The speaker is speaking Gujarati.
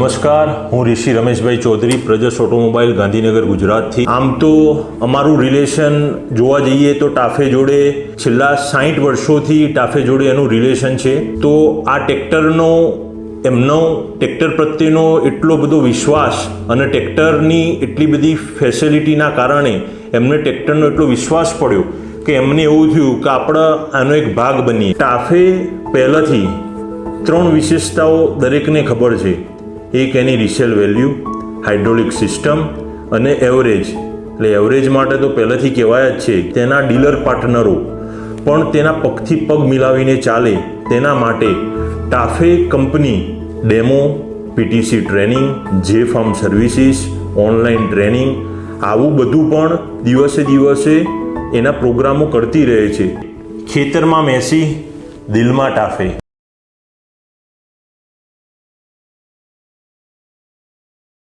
નમસ્કાર, હું ઋષિ રમેશભાઈ ચૌધરી પ્રજસ ઓટોમોબાઈલ, ગાંધીનગર, ગુજરાતથી. આમ તો અમારું રિલેશન જોવા જઈએ તો ટાફે જોડે છેલ્લા સાહીઠ વર્ષોથી ટાફે જોડે એનું રિલેશન છે. તો આ ટ્રેક્ટરનો, એમનો ટ્રેક્ટર પ્રત્યેનો એટલો બધો વિશ્વાસ અને ટ્રેક્ટરની એટલી બધી ફેસિલિટીના કારણે એમને ટ્રેક્ટરનો એટલો વિશ્વાસ પડ્યો કે એમને એવું થયું કે આપણે આનો એક ભાગ બનીએ. ટાફે પહેલાંથી ત્રણ વિશેષતાઓ દરેકને ખબર છે. એક એની રિસેલ વેલ્યુ હાઇડ્રોલિક સિસ્ટમ અને એવરેજ એટલે એવરેજ માટે તો પહેલેથી કહેવાય જ છે, તેના ડીલર પાર્ટનરો પણ તેના પગથી પગ મિલાવીને ચાલે તેના માટે TAFE company demo, PTC training, જે ફાર્મ સર્વિસીસ, ઓનલાઈન ટ્રેનિંગ, આવું બધું પણ દિવસે દિવસે એના પ્રોગ્રામો કરતી રહે છે. ખેતરમાં મેસી, દિલમાં ટાફે.